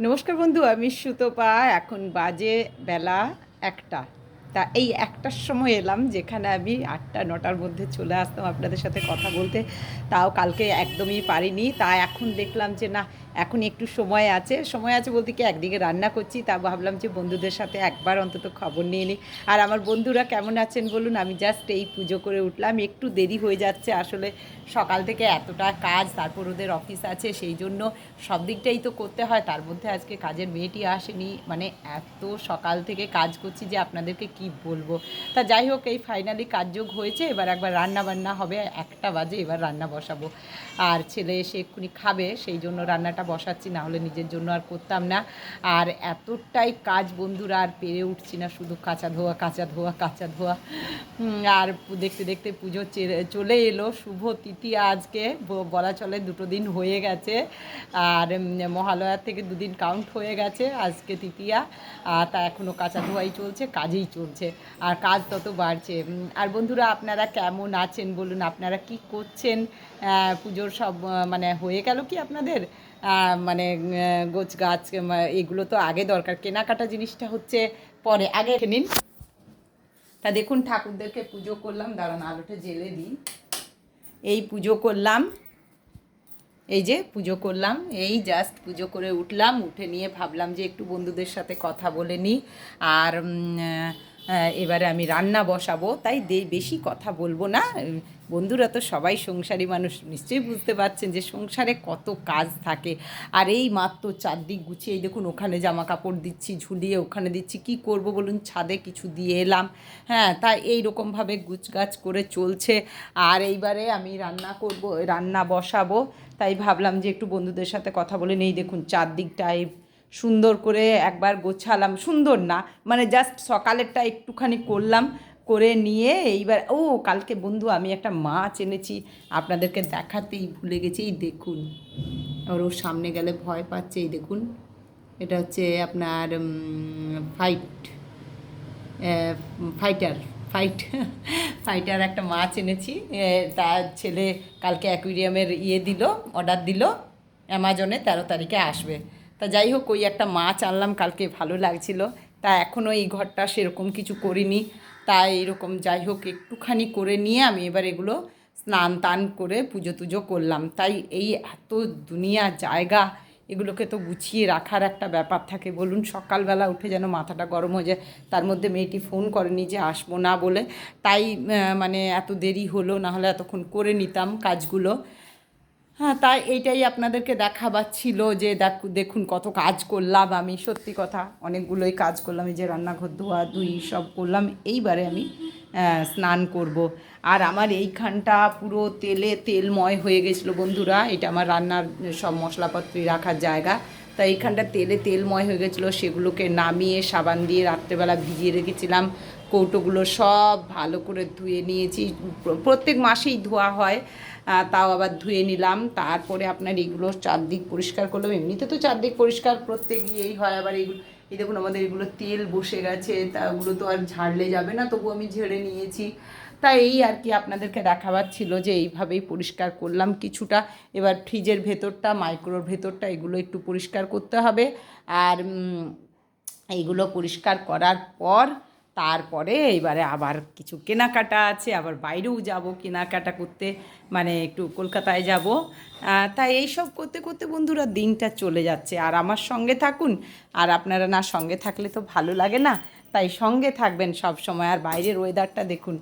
নমস্কার বন্ধু, আমি সুতপা। এখন বাজে বেলা একটা। তা এই একটার সময় এলাম যেখানে আমি আটটা, নটার মধ্যে চলে আসতাম আপনাদের সাথে কথা বলতে। তাও কালকে একদমই পারিনি। তা এখন দেখলাম যে, না এখন একটু সময় আছে। সময় আছে বলতে কি, একদিকে রান্না করছি, তা ভাবলাম যে বন্ধুদের সাথে একবার অন্তত খবর নিয়ে নিই আর আমার বন্ধুরা কেমন আছেন বলুন? আমি জাস্ট এই পুজো করে উঠলাম। একটু দেরি হয়ে যাচ্ছে আসলে। সকাল থেকে এতটা কাজ, তারপর ওদের অফিস আছে, সেই জন্য সব দিকটাই তো করতে হয়। তার মধ্যে আজকে কাজের মেয়েটি আসেনি। মানে এত সকাল থেকে কাজ করছি যে আপনাদেরকে কি বলব? তা যাই হোক, এই ফাইনালি কাজযোগ হয়েছে। এবার একবার রান্না বান্না হবে। একটা বাজে এবার রান্না বসাবো। আর ছেলে এসে এক্ষুনি খাবে, সেই জন্য রান্নাটা বসাচ্ছি, না হলে নিজের জন্য আর করতাম না। আর এতটাই কাজ বন্ধুরা, আর পেরে উঠছি না শুধু কাঁচা ধোয়া কাঁচা ধোয়া কাঁচা ধোয়া। আর দেখতে দেখতে পুজো চলে এলো। শুভ তিথি আজকে। বলা চলে দুটো দিন হয়ে গেছে। আর মহালয়ার থেকে দুদিন কাউন্ট হয়ে গেছে আজকে তৃতীয়া আর তা এখনও কাঁচা ধোয়াই চলছে, কাজেই চলছে। আর কাজ তত বাড়ছে। আর বন্ধুরা, আপনারা কেমন আছেন বলুন? আপনারা কি করছেন? পুজোর সব মানে হয়ে গেল কি আপনাদের? মানে গোছ গাছ এগুলো তো আগে দরকার। কেনাকাটা জিনিসটা হচ্ছে পরে। আগে নিন। তা দেখুন, ঠাকুরদেরকে পুজো করলাম। দাঁড়ান, আলোটা জেলে দিই। এই পুজো করলাম। এই যে পুজো করলাম। এই জাস্ট পুজো করে উঠলাম। উঠে নিয়ে ভাবলাম যে একটু বন্ধুদের সাথে কথা বলে নিই। আর এবারে আমি রান্না বসাবো, তাই বেশি কথা বলব না। বন্ধুরা তো সবাই সংসারী মানুষ, নিশ্চয়ই বুঝতে পারছেন যে সংসারে কত কাজ থাকে। আর এই মাত্র চারদিক গুছিয়ে, দেখুন, ওখানে জামা কাপড় দিচ্ছি, ঝুলিয়ে ওখানে দিচ্ছি, কি করব বলুন? ছাদে কিছু দিয়ে এলাম। হ্যাঁ তাই এই রকমভাবে গুছগাছ করে চলছে। আর এইবারে আমি রান্না করব, রান্না বসাবো। তাই ভাবলাম যে একটু বন্ধুদের সাথে কথা বলে নেই। দেখুন, চারদিকটায় সুন্দর করে একবার গোছালাম। সুন্দর না মানে জাস্ট সকালেরটা একটুখানি করলাম, করে নিয়ে এইবার, ও কালকে বন্ধু আমি একটা মাছ এনেছি, আপনাদেরকে দেখাতেই ভুলে গেছি, এই দেখুন। আর ওর সামনে গেলে ভয় পাচ্ছে, এই দেখুন। এটা হচ্ছে আপনার ফাইট ফাইটার ফাইট ফাইটার একটা মাছ এনেছি তার ছেলে কালকে অ্যাকুইরিয়ামের ইয়ে দিল অর্ডার দিল অ্যামাজনে তেরো তারিখে আসবে। তা যাই হোক, ওই একটা মাছ আনলাম, কালকে ভালো লাগছিল। তা এখনও এই ঘরটা সেরকম কিছু করিনি। তাই এরকম যাই হোক, একটুখানি করে নিয়ে আমি এবার এগুলো স্নান টান করে পুজো টুজো করলাম। তাই এই এত দুনিয়া জায়গা, এগুলোকে তো গুছিয়ে রাখার একটা ব্যাপার থাকে। বলুন, সকালবেলা উঠে যেন মাথাটা গরম হয়ে যায়, তার মধ্যে মেয়েটি ফোন করেনি যে আসব না বলে। তাই মানে এত দেরি হলো, না হলে এতক্ষণ করে নিতাম কাজগুলো। হ্যাঁ তাই এইটাই আপনাদেরকে দেখাবার ছিল যে দেখ দেখুন কত কাজ করলাম আমি। সত্যি কথা, অনেকগুলোই কাজ করলাম, এই যে রান্নাঘর, ধোয়া, ধুই সব করলাম। এইবারে আমি স্নান করব। আর আমার এইখানটা পুরো তেলে, তেলময় হয়ে গেছিল বন্ধুরা। এটা আমার রান্নার সব মশলাপত্রই রাখার জায়গা। তাই এইখানটা তেলে তেলময় হয়ে গেছিল, সেগুলোকে নামিয়ে সাবান দিয়ে রাত্রেবেলা ভিজিয়ে রেখেছিলাম। কৌটোগুলো সব ভালো করে ধুয়ে নিয়েছি। প্রত্যেক মাসেই ধোয়া হয় তাও আবার ধুয়ে নিলাম। তারপরে আপনার এগুলো চারদিক পরিষ্কার করলাম। এমনিতে তো চারদিক পরিষ্কার প্রত্যেক ইয়েই হয়, আবার এগুলো এই দেখুন আমাদের এগুলো তেল বসে গেছে, তা ওগুলো তো আর ঝাড়লে যাবে না, তবু আমি ঝেড়ে নিয়েছি। তাই এই আর কি আপনাদেরকে দেখাবার ছিল যে এইভাবেই পরিষ্কার করলাম কিছুটা। এবার ফ্রিজের ভেতরটা, মাইক্রোর ভেতরটা, এগুলো একটু পরিষ্কার করতে হবে। আর এইগুলো পরিষ্কার করার পর তারপরে এবারে আবার কিছু কেনাকাটা আছে, আবার বাইরেও যাব কেনাকাটা করতে মানে একটু কলকাতায় যাব। তাই এইসব করতে করতে বন্ধুরা দিনটা চলে যাচ্ছে। আর আমার সঙ্গে থাকুন, আর আপনারা না সঙ্গে থাকলে তো ভালো লাগে না। তাই সঙ্গে থাকবেন সব সময়। আর বাইরের ওয়েদারটা দেখুন,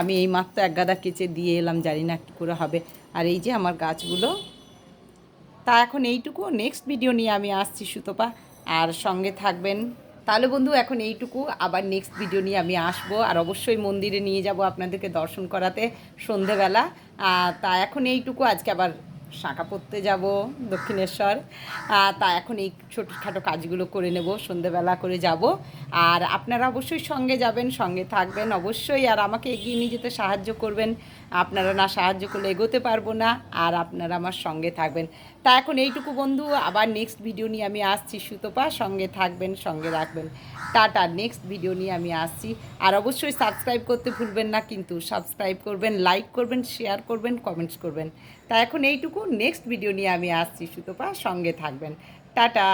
আমি এই মাত্র এক গাদা কেচে দিয়ে এলাম, জানি না কী করে হবে। আর এই যে আমার গাছগুলো, তা এখন এইটুকু নেক্সট ভিডিও নিয়ে আমি আসছি সুতপা। আর সঙ্গে থাকবেন তাহলে বন্ধু, এখন এইটুকু। আবার নেক্সট ভিডিও নিয়ে আমি আসব। আর অবশ্যই মন্দিরে নিয়ে যাব আপনাদেরকে দর্শন করাতে সন্ধেবেলা। তা এখন এইটুকু। আজকে আবার শাঁখা পড়তে যাব, দক্ষিণেশ্বর। তা এখন এই ছোটোখাটো কাজগুলো করে নেব, সন্ধেবেলা করে যাব। আর আপনারা অবশ্যই সঙ্গে যাবেন, সঙ্গে থাকবেন অবশ্যই। আর আমাকে এগিয়ে নিয়ে যেতে সাহায্য করবেন। আপনারা না সাহায্য করলে এগোতে পারব না, আর আপনারা আমার সঙ্গে থাকবেন। তা এখন এইটুকু বন্ধু, আবার নেক্সট ভিডিও নিয়ে আমি আসছি সুতপা। সঙ্গে থাকবেন, সঙ্গে রাখবেন। টাটা নেক্সট ভিডিও নিয়ে আমি আসছি। আর অবশ্যই সাবস্ক্রাইব করতে ভুলবেন না, কিন্তু সাবস্ক্রাইব করবেন লাইক করবেন শেয়ার করবেন কমেন্টস করবেন। তা এখন এইটুকু। নেক্সট ভিডিও নিয়ে আমি আসছি সুতপা সঙ্গে থাকবেন। টাটা!